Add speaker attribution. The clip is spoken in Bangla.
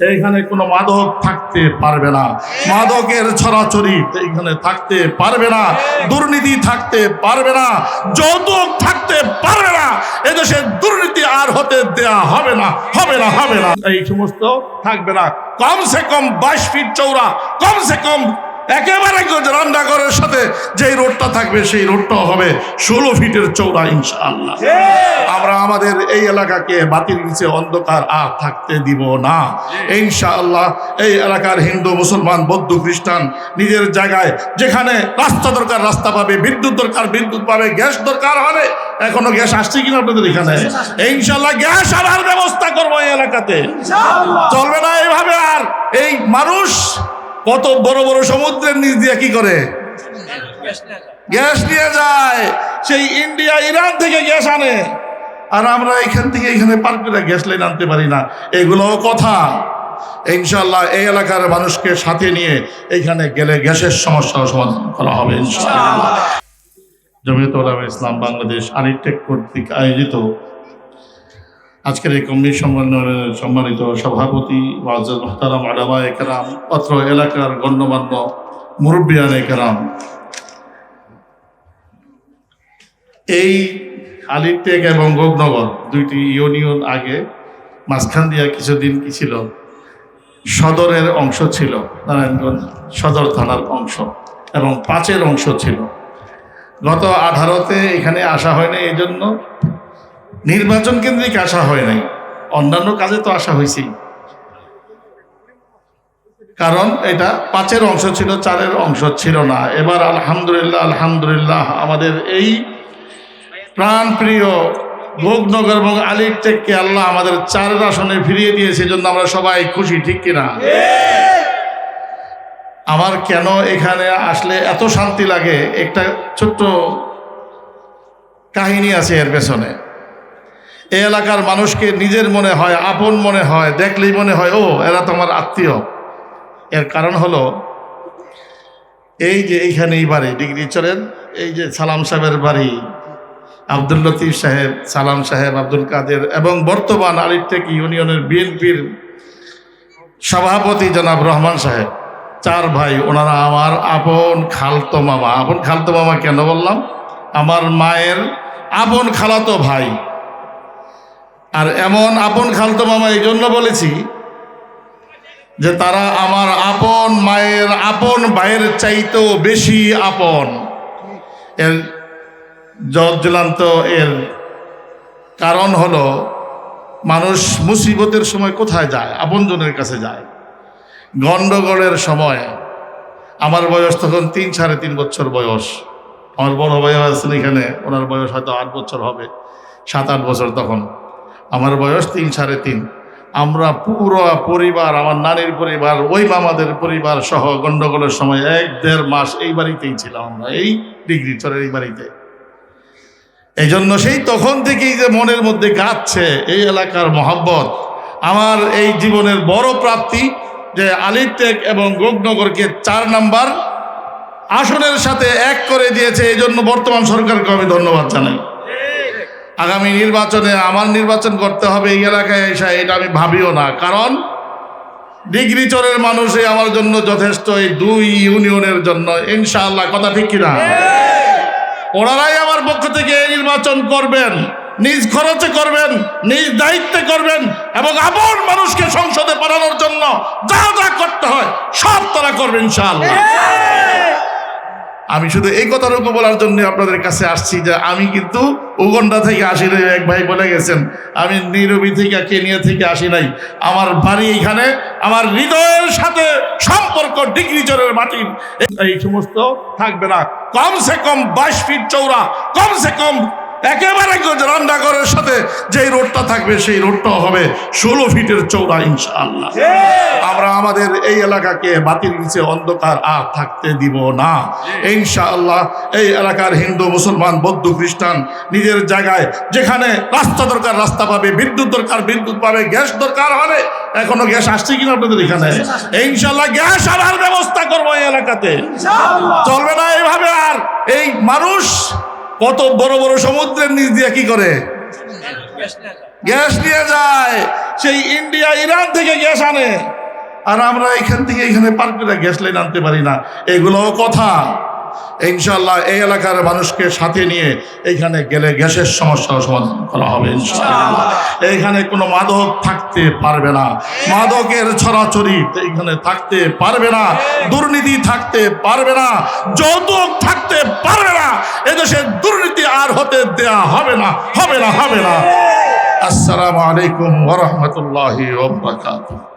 Speaker 1: এইখানে কোনো মাদক থাকতে পারবে না। মাদকের ছড়াছড়ি এইখানে থাকতে পারবে না। দুর্নীতি থাকতে পারবে না। যৌতুক থাকতে পারবে না। এদেশে দুর্নীতি আর হতে দেয়া হবে না হবে না হবে না। এই সমস্ত থাকবে না। কমসে কম বাইশ ফিট চৌড়া কমসে কম একেবারে রান্নাঘরের সাথে যেই রোডটা থাকবে সেই রোডটাও হবে ষোলো ফিটের চৌড়া ইনশাআল্লাহ। আমরা আমাদের এই এলাকাকে বাতিল নিচে অন্ধকার আর থাকতে দিব না। ইনশাআল্লাহ এই এলাকার হিন্দু মুসলমান বৌদ্ধ খ্রিস্টান নিজের জায়গায় যেখানে রাস্তা দরকার রাস্তা পাবে বিদ্যুৎ দরকার বিদ্যুৎ পাবে গ্যাস দরকার হবে এখনও গ্যাস আসছে কিনা আপনাদের এখানে? ইনশাল্লাহ গ্যাস আনার ব্যবস্থা করব এই এলাকাতে। চলবে না এইভাবে আর। এই মানুষ কত বড় বড় সমুদ্রের নিচ দিয়ে কি করে? গ্যাস নিয়ে যায়। সেই ইন্ডিয়া, ইরান থেকে গ্যাস আনে। আর আমরা এখান থেকে এখানে পার করে গ্যাস লাইন আনতে পারি না। এগুলোও কথা। ইনশাল্লাহ এই এলাকার মানুষকে সাথে নিয়ে এইখানে গেলে গ্যাসের সমস্যার সমাধান করা হবে, ইনশাআল্লাহ। জমিয়ত ইসলাম বাংলাদেশ আনিটেক কর্তৃক আয়োজিত আজকের এই কমিটি সম্মেলনের সম্মানিত সভাপতি ওয়াজ মোহতারাম একরাম অত্র এলাকার গণ্যমান্য মুরব্বিয়ান একরাম এই আলিটেক এবং গোগনগর দুইটি ইউনিয়ন আগে মাঝখান দিয়া কিছুদিন কি ছিল? সদরের অংশ ছিল, নারায়ণগঞ্জ সদর থানার অংশ এবং পাঁচের অংশ ছিল। গত আঠারোতে এখানে আসা হয়নি এই জন্য নির্বাচন কেন্দ্রিক আসা হয় নাই। অন্যান্য কাজে তো আসা হয়েছেই কারণ এটা পাঁচের অংশ ছিল, চারের অংশ ছিল না। এবার আলহামদুলিল্লাহ আলহামদুলিল্লাহ আমাদের এই প্রাণপ্রিয় ভোগনগর এবং আলির টেককে আল্লাহ আমাদের চার আসনে ফিরিয়ে দিয়েছে জন্য আমরা সবাই খুশি, ঠিক কিনা আমার কেন এখানে আসলে এত শান্তি লাগে? একটা ছোট্ট কাহিনী আছে এর পেছনে। এই এলাকার মানুষকে নিজের মনে হয়, আপন মনে হয়, দেখলেই মনে হয় ও এরা তোমার আত্মীয়। এর কারণ হলো, এই যে এইখানে এই বাড়ি, ডিগ্রি চলেন, এই যে সালাম সাহেবের বাড়ি, আব্দুল লতিফ সাহেব, সালাম সাহেব, আব্দুল কাদের এবং বর্তমান আলিটেক ইউনিয়নের বিএনপির সভাপতি জনাব রহমান সাহেব, চার ভাই, ওনারা আমার আপন খালতো মামা। আপন খালতো মামা কেন বললাম? আমার মায়ের আপন খালাতো ভাই। আর এমন আপন খালতো মামা এই জন্য বলেছি যে তারা আমার আপন মায়ের আপন ভাইয়ের চাইতেও বেশি আপন। এর জলান্ত এর কারণ হলো মানুষ মুসিবতের সময় কোথায় যায়? আপনজনের কাছে যায়। গণ্ডগোলের সময়। আমার বয়স তখন তিন সাড়ে তিন বছর বয়স। আমার বড় ভাই আছেন এখানে, ওনার বয়স হয়তো আট বছর হবে, সাত আট বছর তখন। আমার বয়স তিন, সাড়ে তিন। আমরা পুরো পরিবার, আমার নানির পরিবার, ওই মামাদের পরিবার সহ গণ্ডগোলের সময় এক দেড় মাস এই বাড়িতেই ছিলাম আমরা, এই ডিগ্রি চরের এই বাড়িতে। এই জন্য সেই তখন থেকেই যে মনের মধ্যে গাচ্ছে এই এলাকার মহাব্বত, আমার এই জীবনের বড় প্রাপ্তি যে আলিটেক এবং গোগনগরকে চার নাম্বার আসনের সাথে এক করে দিয়েছে এই জন্য বর্তমান সরকারকে আমি ধন্যবাদ জানাই। আগামী নির্বাচনে আমার নির্বাচন করতে হবে এই এলাকায় এসে, এটা আমি ভাবিও না। কারণ ডিগ্রি চরের মানুষই আমার জন্য যথেষ্ট এই দুই ইউনিয়নের জন্য। ইনশাআল্লাহ, কথা ঠিক কিনা? ওনারাই আমার পক্ষ থেকে নির্বাচন করবেন, নিজ খরচে করবেন, নিজ দায়িত্বে করবেন এবং আপন মানুষকে সংসদে পাঠানোর জন্য যা যা করতে হয় সব তারা করবেন ইনশাআল্লাহ। আমি শুধু এই কথাটুকু বলার জন্য আপনাদের কাছে আসছি যে আমি কিন্তু উগন্ডা থেকে আসি নাই এক ভাই বলে গেছেন, আমি নিরবি থেকে, কেনিয়া থেকে আসি নাই। আমার বাড়ি এখানে, আমার হৃদয়ের সাথে সম্পর্ক ডিগ্রি চরের মাটির এই সমস্ত থাকবে না। কমসে কম বাইশ ফিট চৌড়া কমসে কম একেবারে রান্নাঘরের সাথে যেই রোডটা থাকবে সেই রোডটাও হবে ষোলো ফিটের চৌড়া ইনশাআল্লাহ। আমরা আমাদের এই এলাকাকে বাতিল নিচে অন্ধকার আর থাকতে দিব না। ইনশাআল্লাহ এই এলাকার হিন্দু মুসলমান বৌদ্ধ খ্রিস্টান নিজের জায়গায় যেখানে রাস্তা দরকার রাস্তা পাবে বিদ্যুৎ দরকার বিদ্যুৎ পাবে গ্যাস দরকার হবে এখনও গ্যাস আসছে কিনা আপনাদের এখানে? ইনশাল্লাহ গ্যাস আনার ব্যবস্থা করব এই এলাকাতে। চলবে না এইভাবে আর। এই মানুষ কত বড় বড় সমুদ্রের নিচ দিয়ে কি করে? গ্যাস নিয়ে যায়। সেই ইন্ডিয়া, ইরান থেকে গ্যাস আনে। আর আমরা এখান থেকে এখানে পার করে গ্যাস লাইন আনতে পারি না। এগুলোও কথা। ইনশাল্লাহ এই এলাকার মানুষকে সাথে নিয়ে এইখানে গেলে গ্যাসের সমস্যার সমাধান করা হবে এইখানে কোনো মাদক থাকতে পারবে না। মাদকের ছড়াছড়ি এইখানে থাকতে পারবে না। দুর্নীতি থাকতে পারবে না। যৌতুক থাকতে পারবে না। এদেশে দুর্নীতি আর হতে দেয়া হবে না হবে না হবে না। আসসালামু আলাইকুম ওরহমতুল্লাহি ওবরাকাতুহ